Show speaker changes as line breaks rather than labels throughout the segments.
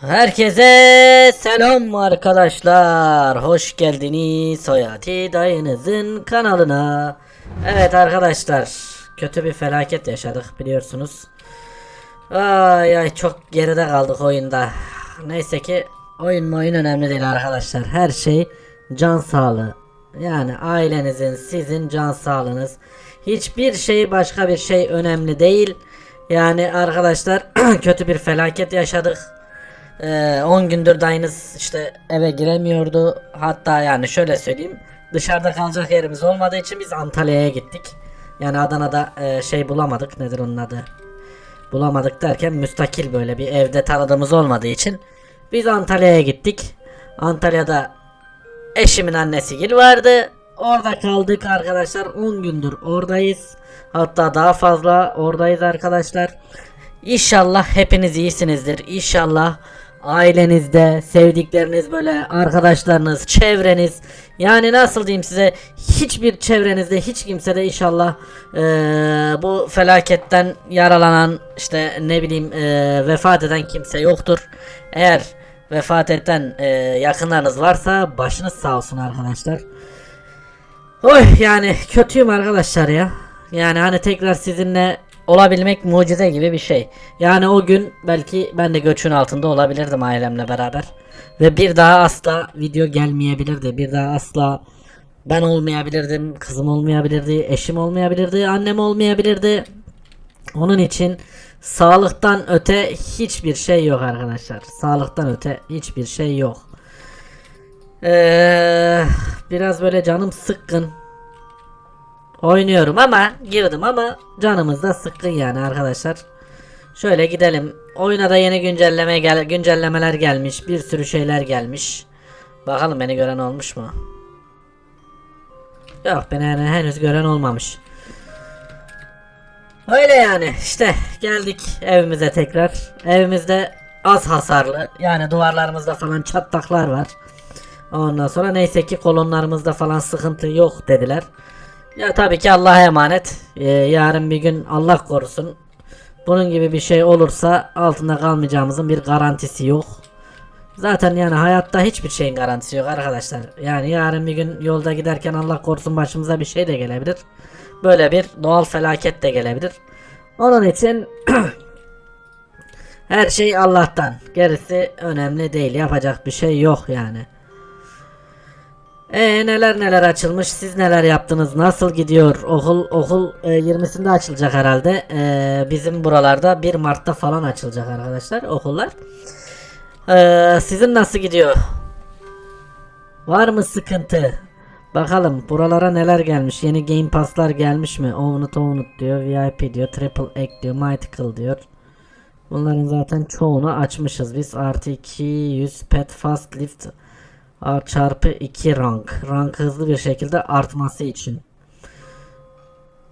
Herkese selam arkadaşlar. Hoş geldiniz Hayati dayınızın kanalına. Evet arkadaşlar, kötü bir felaket yaşadık biliyorsunuz. Ay ay çok geride kaldık oyunda. Neyse ki oyun oyun önemli değil arkadaşlar. Her şey can sağlığı. Yani ailenizin, sizin can sağlığınız. Hiçbir şey başka bir şey önemli değil. Yani arkadaşlar kötü bir felaket yaşadık. Ee, 10 gündür dayınız işte eve giremiyordu. Hatta yani şöyle söyleyeyim. Dışarıda kalacak yerimiz olmadığı için biz Antalya'ya gittik. Yani Adana'da e, şey bulamadık. Nedir onun adı? Bulamadık derken müstakil böyle bir evde tanıdığımız olmadığı için biz Antalya'ya gittik. Antalya'da eşimin annesi Gil vardı. Orada kaldık arkadaşlar. 10 gündür oradayız. Hatta daha fazla oradayız arkadaşlar. İnşallah hepiniz iyisinizdir. İnşallah ailenizde, sevdikleriniz böyle arkadaşlarınız, çevreniz yani nasıl diyeyim size hiçbir çevrenizde hiç kimsede inşallah eee, bu felaketten yaralanan işte ne bileyim eee, vefat eden kimse yoktur. Eğer vefat eden eee, yakınlarınız varsa başınız sağ olsun arkadaşlar. Oy yani kötüyüm arkadaşlar ya. Yani hani tekrar sizinle olabilmek mucize gibi bir şey. Yani o gün belki ben de göçün altında olabilirdim ailemle beraber. Ve bir daha asla video gelmeyebilirdi. Bir daha asla ben olmayabilirdim, kızım olmayabilirdi, eşim olmayabilirdi, annem olmayabilirdi. Onun için sağlıktan öte hiçbir şey yok arkadaşlar. Sağlıktan öte hiçbir şey yok. Ee, biraz böyle canım sıkkın. Oynuyorum ama girdim ama canımız da sıkkın yani arkadaşlar. Şöyle gidelim. Oyuna da yeni güncelleme gel güncellemeler gelmiş. Bir sürü şeyler gelmiş. Bakalım beni gören olmuş mu? Yok beni henüz gören olmamış. Öyle yani işte geldik evimize tekrar. Evimizde az hasarlı yani duvarlarımızda falan çatlaklar var. Ondan sonra neyse ki kolonlarımızda falan sıkıntı yok dediler. Ya tabii ki Allah'a emanet. Ee, yarın bir gün Allah korusun. Bunun gibi bir şey olursa altında kalmayacağımızın bir garantisi yok. Zaten yani hayatta hiçbir şeyin garantisi yok arkadaşlar. Yani yarın bir gün yolda giderken Allah korusun başımıza bir şey de gelebilir. Böyle bir doğal felaket de gelebilir. Onun için her şey Allah'tan. Gerisi önemli değil. Yapacak bir şey yok yani. E neler neler açılmış siz neler yaptınız nasıl gidiyor? Okul okul e, 20'sinde açılacak herhalde. E, bizim buralarda 1 Mart'ta falan açılacak arkadaşlar okullar. E, sizin nasıl gidiyor? Var mı sıkıntı? Bakalım buralara neler gelmiş? Yeni game pass'lar gelmiş mi? Ownut Ownut diyor VIP diyor Triple Egg diyor Mythical diyor. Bunların zaten çoğunu açmışız biz. Artı 200 pet fast lift A çarpı 2 rank. Rank hızlı bir şekilde artması için.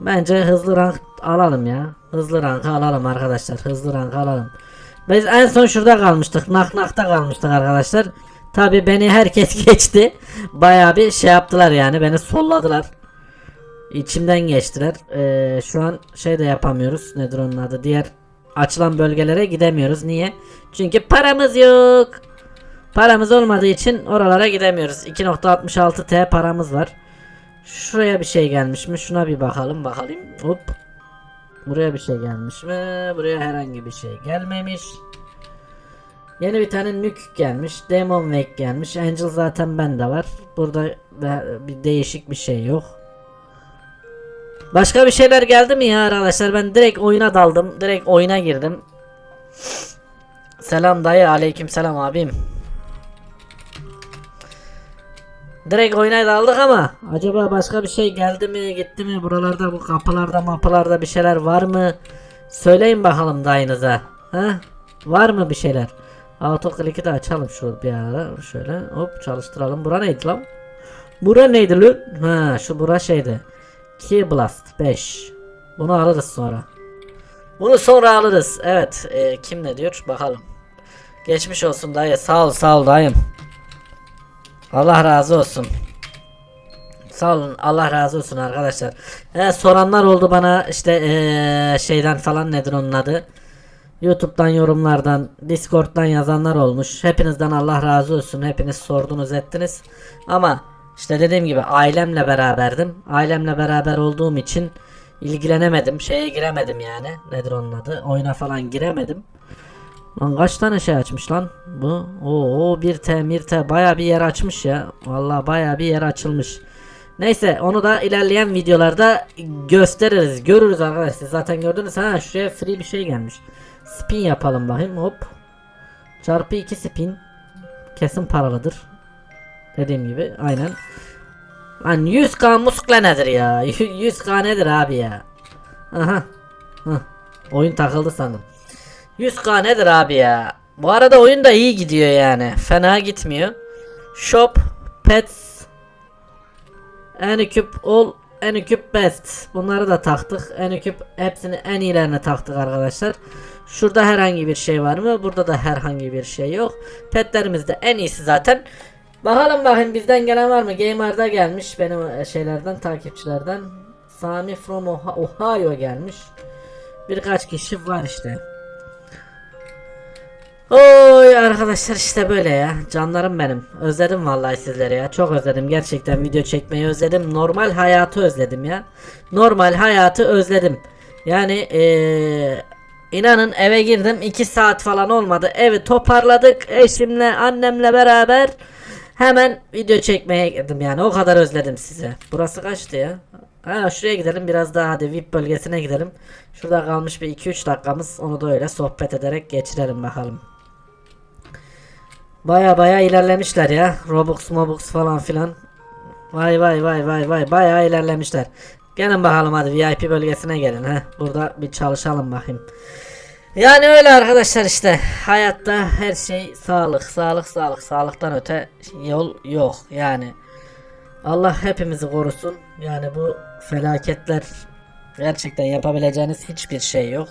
Bence hızlı rank alalım ya. Hızlı rank alalım arkadaşlar. Hızlı rank alalım. Biz en son şurada kalmıştık. Nak nakta kalmıştık arkadaşlar. Tabi beni herkes geçti. Baya bir şey yaptılar yani. Beni solladılar. İçimden geçtiler. Ee, şu an şey de yapamıyoruz. Nedir onun adı? Diğer açılan bölgelere gidemiyoruz. Niye? Çünkü paramız yok. Paramız olmadığı için oralara gidemiyoruz. 2.66 T paramız var. Şuraya bir şey gelmiş mi? Şuna bir bakalım bakalım. Hop. Buraya bir şey gelmiş mi? Buraya herhangi bir şey gelmemiş. Yeni bir tane nük gelmiş. Demon Wake gelmiş. Angel zaten bende var. Burada bir değişik bir şey yok. Başka bir şeyler geldi mi ya arkadaşlar? Ben direkt oyuna daldım. Direkt oyuna girdim. Selam dayı. Aleyküm selam abim. Direkt oyuna daldık ama acaba başka bir şey geldi mi gitti mi buralarda bu kapılarda mapılarda bir şeyler var mı? Söyleyin bakalım dayınıza. Ha? Var mı bir şeyler? Autoclick'i de açalım şu bir ara şöyle hop çalıştıralım. Bura neydi lan? Bura neydi lan? Ha şu bura şeydi. Key Blast 5. Bunu alırız sonra. Bunu sonra alırız. Evet e, kim ne diyor bakalım. Geçmiş olsun dayı sağ ol sağ ol dayım. Allah razı olsun. Sağ olun. Allah razı olsun arkadaşlar. Ee, soranlar oldu bana işte ee, şeyden falan nedir onun adı? YouTube'dan yorumlardan, Discord'dan yazanlar olmuş. Hepinizden Allah razı olsun. Hepiniz sordunuz ettiniz. Ama işte dediğim gibi ailemle beraberdim. Ailemle beraber olduğum için ilgilenemedim. Şeye giremedim yani. Nedir onun adı? Oyuna falan giremedim. Lan kaç tane şey açmış lan bu? Oo 1T 1T baya bir yer açmış ya. Vallahi baya bir yer açılmış. Neyse onu da ilerleyen videolarda gösteririz. Görürüz arkadaşlar. Zaten gördünüz. Ha şuraya free bir şey gelmiş. Spin yapalım bakayım. Hop. Çarpı 2 spin. Kesin paralıdır. Dediğim gibi aynen. Lan 100k muskle nedir ya? 100k nedir abi ya? Aha. Hah. Oyun takıldı sandım. 100k nedir abi ya? Bu arada oyun da iyi gidiyor yani. Fena gitmiyor. Shop, pets, Anycube all, Anycube best. Bunları da taktık. Anycube hepsini en iyilerine taktık arkadaşlar. Şurada herhangi bir şey var mı? Burada da herhangi bir şey yok. Petlerimiz de en iyisi zaten. Bakalım bakayım bizden gelen var mı? Gamer'da gelmiş benim şeylerden takipçilerden. Sami from Ohio gelmiş. Birkaç kişi var işte. Oy arkadaşlar işte böyle ya. Canlarım benim. Özledim vallahi sizleri ya. Çok özledim. Gerçekten video çekmeyi özledim. Normal hayatı özledim ya. Normal hayatı özledim. Yani eee inanın eve girdim 2 saat falan olmadı. Evi toparladık eşimle annemle beraber. Hemen video çekmeye girdim yani. O kadar özledim size. Burası kaçtı ya? Ha şuraya gidelim biraz daha hadi VIP bölgesine gidelim. Şurada kalmış bir 2-3 dakikamız. Onu da öyle sohbet ederek geçirelim bakalım. Baya baya ilerlemişler ya. Robux Mobux falan filan. Vay vay vay vay vay baya ilerlemişler. Gelin bakalım hadi VIP bölgesine gelin ha. Burada bir çalışalım bakayım. Yani öyle arkadaşlar işte. Hayatta her şey sağlık, sağlık, sağlık. Sağlıktan öte yol yok yani. Allah hepimizi korusun. Yani bu felaketler gerçekten yapabileceğiniz hiçbir şey yok.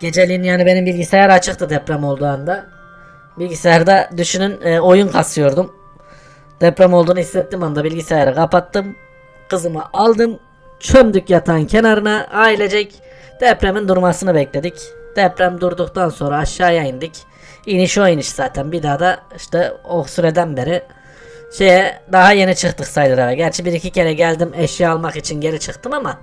Geceliğin yani benim bilgisayar açıktı deprem olduğu anda. Bilgisayarda düşünün e, oyun kasıyordum. Deprem olduğunu hissettim anda bilgisayarı kapattım. Kızımı aldım. Çömdük yatağın kenarına ailecek depremin durmasını bekledik. Deprem durduktan sonra aşağıya indik. İniş o iniş zaten. Bir daha da işte o süreden beri şeye daha yeni çıktık sayılır eve. Gerçi bir iki kere geldim eşya almak için geri çıktım ama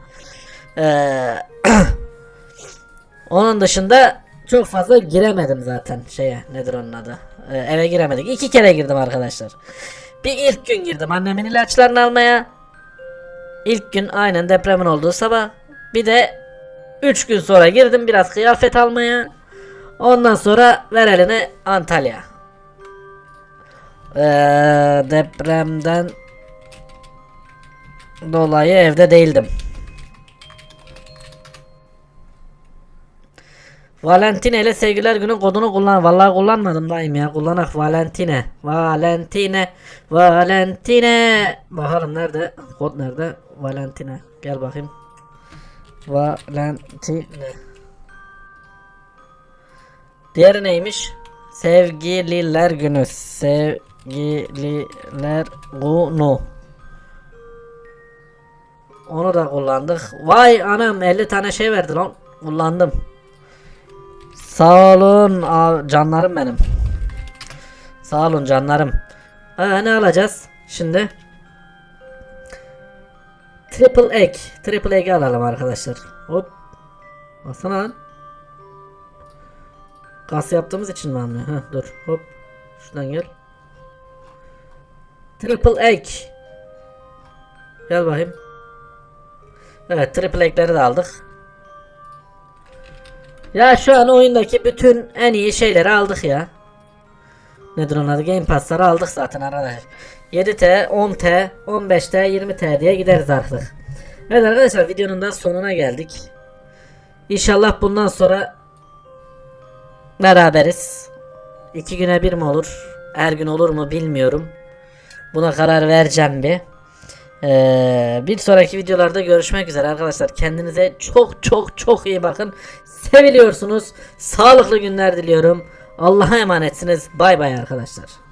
eee onun dışında çok fazla giremedim zaten şeye nedir onun adı? Ee, eve giremedik. İki kere girdim arkadaşlar. Bir ilk gün girdim annemin ilaçlarını almaya. İlk gün aynen depremin olduğu sabah. Bir de 3 gün sonra girdim biraz kıyafet almaya. Ondan sonra ver elini Antalya. Ee, depremden dolayı evde değildim Valentine ile sevgiler günü kodunu kullan. Vallahi kullanmadım dayım ya. Kullanak Valentine. Valentine. Valentine. Bakalım nerede? Kod nerede? Valentine. Gel bakayım. Valentine. Diğeri neymiş? Sevgililer günü. Sevgililer günü. Onu da kullandık. Vay anam 50 tane şey verdi lan. Kullandım. Sağ olun aa, canlarım benim. Sağ olun canlarım. Ha, ne alacağız şimdi? Triple egg. Triple egg alalım arkadaşlar. Hop. Baksana lan. Kas yaptığımız için mi almıyor? Ha, dur. Hop. Şuradan gel. Triple egg. Gel bakayım. Evet triple egg'leri de aldık. Ya şu an oyundaki bütün en iyi şeyleri aldık ya. Nedir adı? Game Pass'ları aldık zaten arkadaşlar. 7T, 10T, 15T, 20T diye gideriz artık. Evet arkadaşlar videonun da sonuna geldik. İnşallah bundan sonra beraberiz. İki güne bir mi olur? Her gün olur mu bilmiyorum. Buna karar vereceğim bir. Ee, bir sonraki videolarda görüşmek üzere arkadaşlar. Kendinize çok çok çok iyi bakın. Seviliyorsunuz. Sağlıklı günler diliyorum. Allah'a emanetsiniz. Bay bay arkadaşlar.